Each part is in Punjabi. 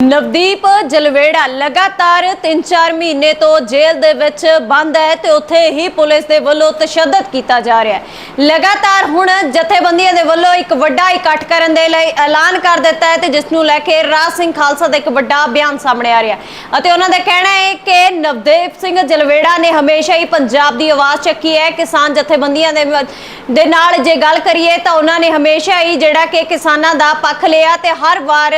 ਨਵਦੀਪ ਜਲਵੇੜਾ ਲਗਾਤਾਰ 3-4 ਮਹੀਨੇ ਤੋਂ ਜੇਲ੍ਹ ਦੇ ਵਿੱਚ ਬੰਦ ਹੈ ਤੇ ਉੱਥੇ ਹੀ ਪੁਲਿਸ ਦੇ ਵੱਲੋਂ ਤਸ਼ੱਦਦ ਕੀਤਾ ਜਾ ਰਿਹਾ ਹੈ। ਲਗਾਤਾਰ ਹੁਣ ਜਥੇਬੰਦੀਆਂ ਦੇ ਵੱਲੋਂ ਇੱਕ ਵੱਡਾ ਇਕੱਠ ਕਰਨ ਦੇ ਲਈ ਐਲਾਨ ਕਰ ਦਿੱਤਾ ਹੈ ਤੇ ਜਿਸ ਨੂੰ ਲੈ ਕੇ ਰਾਜ ਸਿੰਘ ਖਾਲਸਾ ਦਾ ਇੱਕ ਵੱਡਾ ਬਿਆਨ ਸਾਹਮਣੇ ਆ ਰਿਹਾ ਅਤੇ ਉਹਨਾਂ ਦਾ ਕਹਿਣਾ ਹੈ ਕਿ ਨਵਦੀਪ ਸਿੰਘ ਜਲਵੇੜਾ ਨੇ ਹਮੇਸ਼ਾ ਹੀ ਪੰਜਾਬ ਦੀ ਆਵਾਜ਼ ਚੱਕੀ ਹੈ। ਕਿਸਾਨ ਜਥੇਬੰਦੀਆਂ ਦੇ ਦੇ ਨਾਲ ਜੇ ਗੱਲ ਕਰੀਏ ਤਾਂ ਉਹਨਾਂ ਨੇ ਹਮੇਸ਼ਾ ਹੀ ਜਿਹੜਾ ਕਿ ਕਿਸਾਨਾਂ ਦਾ ਪੱਖ ਲਿਆ ਤੇ ਹਰ ਵਾਰ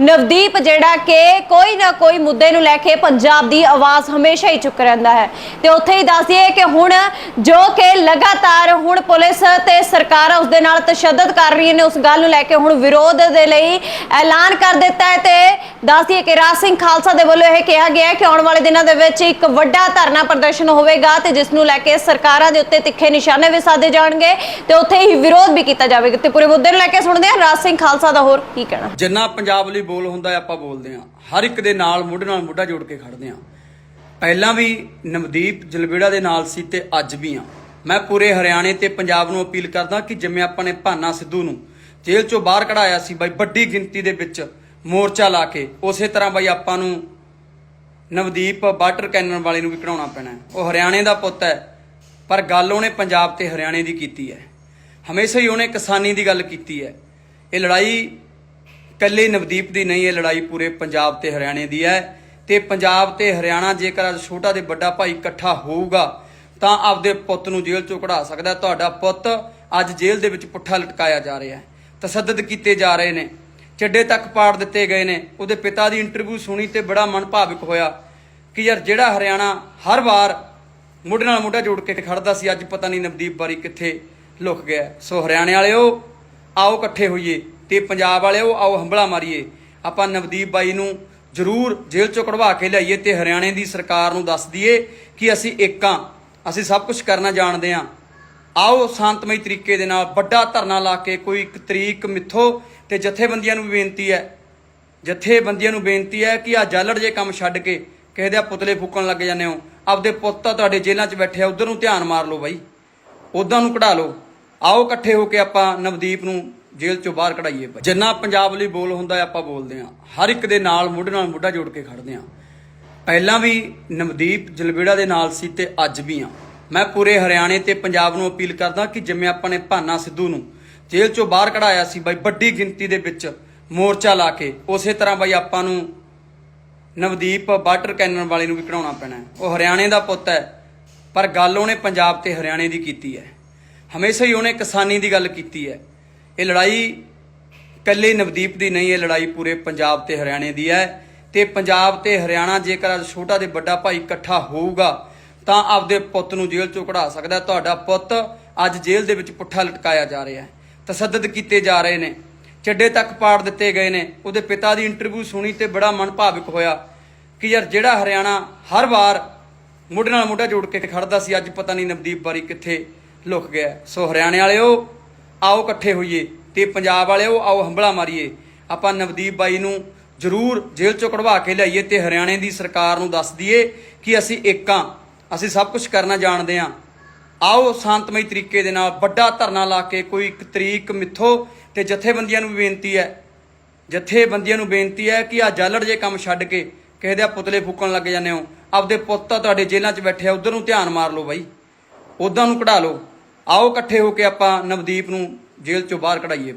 ਨਵਦੀਪ ਜਿਹੜਾ ਜਿਹੜਾ ਕਿ ਕੋਈ ਨਾ ਕੋਈ ਮੁੱਦੇ ਨੂੰ ਲੈ ਕੇ ਪੰਜਾਬ ਦੀ ਆਵਾਜ਼ ਹਮੇਸ਼ਾ ਹੀ ਚੁੱਕ ਰਹਿੰਦਾ ਹੈ। ਤੇ ਉੱਥੇ ਹੀ ਦੱਸ ਦਈਏ ਕਿ ਹੁਣ ਜੋ ਕਿ ਲਗਾਤਾਰ ਹੁਣ ਪੁਲਿਸ ਤੇ ਸਰਕਾਰ ਉਸ ਦੇ ਨਾਲ ਤਸ਼ੱਦਦ ਕਰ ਰਹੀ ਨੇ। ਉਸ ਗੱਲ ਨੂੰ ਲੈ ਕੇ ਹੁਣ ਵਿਰੋਧ ਦੇ ਲਈ ਐਲਾਨ ਕਰ ਦਿੱਤਾ ਹੈ ਤੇ ਦੱਸ ਦਈਏ ਕਿ ਰਾਜ ਸਿੰਘ ਖਾਲਸਾ ਦੇ ਵੱਲੋਂ ਇਹ ਕਿਹਾ ਗਿਆ ਕਿ ਆਉਣ ਵਾਲੇ ਦਿਨਾਂ ਦੇ ਵਿੱਚ ਇੱਕ ਵੱਡਾ ਧਰਨਾ ਪ੍ਰਦਰਸ਼ਨ ਹੋਵੇਗਾ ਤੇ ਜਿਸ ਨੂੰ ਲੈ ਕੇ ਸਰਕਾਰਾਂ ਦੇ ਉੱਤੇ ਤਿੱਖੇ ਨਿਸ਼ਾਨੇ ਵੀ ਸਾਧੇ ਜਾਣਗੇ ਤੇ ਉੱਥੇ ਹੀ ਵਿਰੋਧ ਵੀ ਕੀਤਾ ਜਾਵੇਗਾ। ਤੇ ਪੂਰੇ ਮੁੱਦੇ ਨੂੰ ਲੈ ਕੇ ਸੁਣਦੇ ਹਾਂ ਰਾਜ ਸਿੰਘ ਖਾਲਸਾ ਦਾ ਹੋਰ ਕੀ ਕਹਿਣਾ। ਜਿੰਨਾ ਪੰਜਾਬ ਲਈ ਬੋਲ ਹੁੰਦਾ ਆਪਾਂ ਬੋਲਦੇ ਹਾਂ। ਹਰ ਇੱਕ ਦੇ ਨਾਲ ਮੋਢੇ ਨਾਲ ਮੋਢਾ ਜੋੜ ਕੇ ਖੜਦੇ ਹਾਂ। ਪਹਿਲਾਂ ਵੀ ਨਵਦੀਪ ਜਲਵੇੜਾ ਦੇ ਨਾਲ ਸੀ ਤੇ ਅੱਜ ਵੀ ਹਾਂ। ਮੈਂ ਪੂਰੇ ਹਰਿਆਣੇ ਤੇ ਪੰਜਾਬ ਨੂੰ ਅਪੀਲ ਕਰਦਾ ਕਿ ਜਿਵੇਂ ਆਪਾਂ ਨੇ ਭਾਨਾ ਸਿੱਧੂ ਨੂੰ ਜੇਲ੍ਹ ਚੋਂ ਬਾਹਰ ਕਢਾਇਆ ਸੀ, ਬਾਈ ਵੱਡੀ ਗਿਣਤੀ ਦੇ ਵਿੱਚ ਮੋਰਚਾ ਲਾ ਕੇ, ਉਸੇ ਤਰ੍ਹਾਂ ਬਾਈ ਆਪਾਂ ਨੂੰ ਨਵਦੀਪ ਵਾਟਰ ਕੈਨਨ ਵਾਲੇ ਨੂੰ ਵੀ ਕਢਾਉਣਾ ਪੈਣਾ ਉਹ ਹਰਿਆਣੇ ਦਾ ਪੁੱਤ ਹੈ, ਪਰ ਗੱਲ ਉਹਨੇ ਪੰਜਾਬ ਤੇ ਹਰਿਆਣੇ ਦੀ ਕੀਤੀ ਹੈ। ਹਮੇਸ਼ਾ ਹੀ ਉਹਨੇ ਕਿਸਾਨੀ ਦੀ ਗੱਲ ਕੀਤੀ ਹੈ। ਇਹ ਲੜਾਈ ਇਕੱਲੇ ਨਵਦੀਪ ਦੀ ਨਹੀਂ, ਇਹ ਲੜਾਈ ਪੂਰੇ ਪੰਜਾਬ ਤੇ ਹਰਿਆਣੇ ਦੀ ਹੈ। ਤੇ ਪੰਜਾਬ ਤੇ ਹਰਿਆਣਾ ਜੇਕਰ ਅੱਜ ਛੋਟਾ ਤੇ ਵੱਡਾ ਭਾਈ ਇਕੱਠਾ ਹੋਊਗਾ, ਤਾਂ ਆਪਦੇ ਪੁੱਤ ਨੂੰ ਜੇਲ੍ਹ ਚੋਂ ਕਢਾ ਸਕਦਾ ਤੁਹਾਡਾ ਪੁੱਤ ਅੱਜ ਜੇਲ੍ਹ ਦੇ ਵਿੱਚ ਪੁੱਠਾ ਲਟਕਾਇਆ ਜਾ ਰਿਹਾ ਹੈ। ਤਸੱਦਦ ਕੀਤੇ ਜਾ ਰਹੇ ਨੇ। ਚੱਡੇ ਤੱਕ ਪਾੜ ਦਿੱਤੇ ਗਏ ਨੇ। ਉਹਦੇ ਪਿਤਾ ਦੀ ਇੰਟਰਵਿਊ ਸੁਣੀ ਤੇ ਬੜਾ ਮਨ ਭਾਵਿਕ ਹੋਇਆ ਕਿ ਯਾਰ ਜਿਹੜਾ ਹਰਿਆਣਾ ਹਰ ਵਾਰ ਮੋਢੇ ਨਾਲ ਮੋਢਾ ਜੋੜ ਕੇ ਖੜਦਾ ਸੀ, ਅੱਜ ਪਤਾ ਨਹੀਂ ਨਵਦੀਪ ਬਾਰੀ ਕਿੱਥੇ ਲੁਕ ਗਿਆ। ਸੋ ਹਰਿਆਣੇ ਵਾਲਿਓ, ਆਓ ਇਕੱਠੇ ਹੋਈਏ ਤੇ ਪੰਜਾਬ ਵਾਲਿਓ, ਆਓ ਹੰਬਲਾ ਮਾਰੀਏ। ਆਪਾਂ ਨਵਦੀਪ ਬਾਈ ਨੂੰ ਜ਼ਰੂਰ ਜੇਲ੍ਹ ਚੋਂ ਕਢਵਾ ਕੇ ਲਿਆਈਏ ਤੇ ਹਰਿਆਣੇ ਦੀ ਸਰਕਾਰ ਨੂੰ ਦੱਸ ਦਈਏ ਕਿ ਅਸੀਂ ਏਕਾਂ ਅਸੀਂ ਸਭ ਕੁਝ ਕਰਨਾ ਜਾਣਦੇ ਹਾਂ। ਆਓ ਸ਼ਾਂਤਮਈ ਤਰੀਕੇ ਦੇ ਨਾਲ ਵੱਡਾ ਧਰਨਾ ਲਾ ਕੇ ਕੋਈ ਇੱਕ ਤਰੀਕ ਮਿੱਥੋ ਤੇ ਜਥੇਬੰਦੀਆਂ ਨੂੰ ਵੀ ਬੇਨਤੀ ਹੈ, ਜਥੇਬੰਦੀਆਂ ਨੂੰ ਬੇਨਤੀ ਹੈ ਕਿ ਆ ਜਾਲੜ ਜੇ ਕੰਮ ਛੱਡ ਕੇ ਕਿਸੇ ਦੇ ਪੁਤਲੇ ਫੂਕਣ ਲੱਗ ਜਾਂਦੇ ਹੋ, ਆਪਦੇ ਪੁੱਤ ਤਾਂ ਤੁਹਾਡੇ ਜੇਲ੍ਹਾਂ 'ਚ ਬੈਠੇ ਆ, ਉਧਰ ਨੂੰ ਧਿਆਨ ਮਾਰ ਲਓ ਬਾਈ ਉਦਾਂ ਨੂੰ ਕਢਾ ਲਓ, ਆਓ ਇਕੱਠੇ ਹੋ ਕੇ ਆਪਾਂ ਨਵਦੀਪ ਨੂੰ ਜੇਲ੍ਹ 'ਚੋਂ ਬਾਹਰ ਕਢਾਈਏ ਬਾਈ। ਜਿੰਨਾ ਪੰਜਾਬ ਲਈ ਬੋਲ ਹੁੰਦਾ ਆਪਾਂ ਬੋਲਦੇ ਹਾਂ। ਹਰ ਇੱਕ ਦੇ ਨਾਲ ਮੋਢੇ ਨਾਲ ਮੋਢਾ ਜੋੜ ਕੇ ਖੜਦੇ ਹਾਂ। ਪਹਿਲਾਂ ਵੀ ਨਵਦੀਪ ਜਲਵੇੜਾ ਦੇ ਨਾਲ ਸੀ ਤੇ ਅੱਜ ਵੀ ਹਾਂ। ਮੈਂ ਪੂਰੇ ਹਰਿਆਣੇ ਤੇ ਪੰਜਾਬ ਨੂੰ ਅਪੀਲ ਕਰਦਾ ਕਿ ਜਿਵੇਂ ਆਪਾਂ ਨੇ ਭਾਨਾ ਸਿੱਧੂ ਨੂੰ ਜੇਲ੍ਹ ਚੋਂ ਬਾਹਰ ਕਢਾਇਆ ਸੀ ਬਾਈ, ਵੱਡੀ ਗਿਣਤੀ ਦੇ ਵਿੱਚ ਮੋਰਚਾ ਲਾ ਕੇ, ਉਸੇ ਤਰ੍ਹਾਂ ਬਾਈ ਆਪਾਂ ਨੂੰ ਨਵਦੀਪ ਵਾਟਰ ਕੈਨਨ ਵਾਲੇ ਨੂੰ ਵੀ ਕਢਾਉਣਾ ਪੈਣਾ ਉਹ ਹਰਿਆਣੇ ਦਾ ਪੁੱਤ ਹੈ, ਪਰ ਗੱਲ ਉਹਨੇ ਪੰਜਾਬ ਤੇ ਹਰਿਆਣੇ ਦੀ ਕੀਤੀ ਹੈ। ਹਮੇਸ਼ਾ ਹੀ ਉਹਨੇ ਕਿਸਾਨੀ ਦੀ ਗੱਲ ਕੀਤੀ ਹੈ। ਇਹ ਲੜਾਈ ਇਕੱਲੇ ਨਵਦੀਪ ਦੀ ਨਹੀਂ, ਇਹ ਲੜਾਈ ਪੂਰੇ ਪੰਜਾਬ ਤੇ ਹਰਿਆਣੇ ਦੀ ਹੈ ਤੇ ਪੰਜਾਬ ਤੇ ਹਰਿਆਣਾ ਜੇਕਰ ਅੱਜ ਛੋਟਾ ਤੇ ਵੱਡਾ ਭਾਈ ਇਕੱਠਾ ਹੋਊਗਾ ਤਾਂ ਆਪਦੇ ਪੁੱਤ ਨੂੰ ਜੇਲ੍ਹ ਚੋਂ ਕਢਾ ਸਕਦਾ ਤੁਹਾਡਾ ਪੁੱਤ ਅੱਜ ਜੇਲ੍ਹ ਦੇ ਵਿੱਚ ਪੁੱਠਾ ਲਟਕਾਇਆ ਜਾ ਰਿਹਾ ਹੈ। ਤਸੱਦਦ ਕੀਤੇ ਜਾ ਰਹੇ ਨੇ। ਚੱਡੇ ਤੱਕ ਪਾੜ ਦਿੱਤੇ ਗਏ ਨੇ। ਉਹਦੇ ਪਿਤਾ ਦੀ ਇੰਟਰਵਿਊ ਸੁਣੀ ਤੇ ਬੜਾ ਮਨ ਭਾਵਿਕ ਹੋਇਆ ਕਿ ਯਾਰ ਜਿਹੜਾ ਹਰਿਆਣਾ ਹਰ ਵਾਰ ਮੋਢੇ ਨਾਲ ਮੋਢਾ ਜੋੜ ਕੇ ਖੜਦਾ ਸੀ, ਅੱਜ ਪਤਾ ਨਹੀਂ ਨਵਦੀਪ ਬਾਰੀ ਕਿੱਥੇ ਲੁਕ ਗਿਆ ਸੋ ਹਰਿਆਣੇ ਵਾਲਿਓ, ਆਓ ਇਕੱਠੇ ਹੋਈਏ ਤੇ ਪੰਜਾਬ ਵਾਲਿਓ, ਆਓ ਹੰਬਲਾ ਮਾਰੀਏ। ਆਪਾਂ ਨਵਦੀਪ ਬਾਈ ਨੂੰ ਜ਼ਰੂਰ ਜੇਲ੍ਹ ਚੋਂ ਕਢਵਾ ਕੇ ਲਿਆਈਏ ਤੇ ਹਰਿਆਣੇ ਦੀ ਸਰਕਾਰ ਨੂੰ ਦੱਸ ਦਈਏ ਕਿ ਅਸੀਂ ਏਕਾਂ ਅਸੀਂ ਸਭ ਕੁਝ ਕਰਨਾ ਜਾਣਦੇ ਹਾਂ। ਆਓ ਸ਼ਾਂਤਮਈ ਤਰੀਕੇ ਦੇ ਨਾਲ ਵੱਡਾ ਧਰਨਾ ਲਾ ਕੇ ਕੋਈ ਇੱਕ ਤਰੀਕ ਮਿੱਥੋ ਤੇ ਜਥੇਬੰਦੀਆਂ ਨੂੰ ਵੀ ਬੇਨਤੀ ਹੈ। ਜਥੇਬੰਦੀਆਂ ਨੂੰ ਬੇਨਤੀ ਹੈ ਕਿ ਆ ਜਾਲੜ ਜੇ ਕੰਮ ਛੱਡ ਕੇ ਕਿਸੇ ਦੇ ਪੁਤਲੇ ਫੂਕਣ ਲੱਗ ਜਾਂਦੇ ਹੋ। ਆਪਦੇ ਪੁੱਤ ਤਾਂ ਤੁਹਾਡੇ ਜੇਲ੍ਹਾਂ 'ਚ ਬੈਠੇ ਆ, ਉਧਰ ਨੂੰ ਧਿਆਨ ਮਾਰ ਲਓ ਬਾਈ। ਉਦਾਂ ਨੂੰ ਕਢਾ ਲਓ। ਆਓ ਇਕੱਠੇ ਹੋ ਕੇ ਆਪਾਂ ਨਵਦੀਪ ਨੂੰ ਜੇਲ੍ਹ 'ਚੋਂ ਬਾਹਰ ਕਢਾਈਏ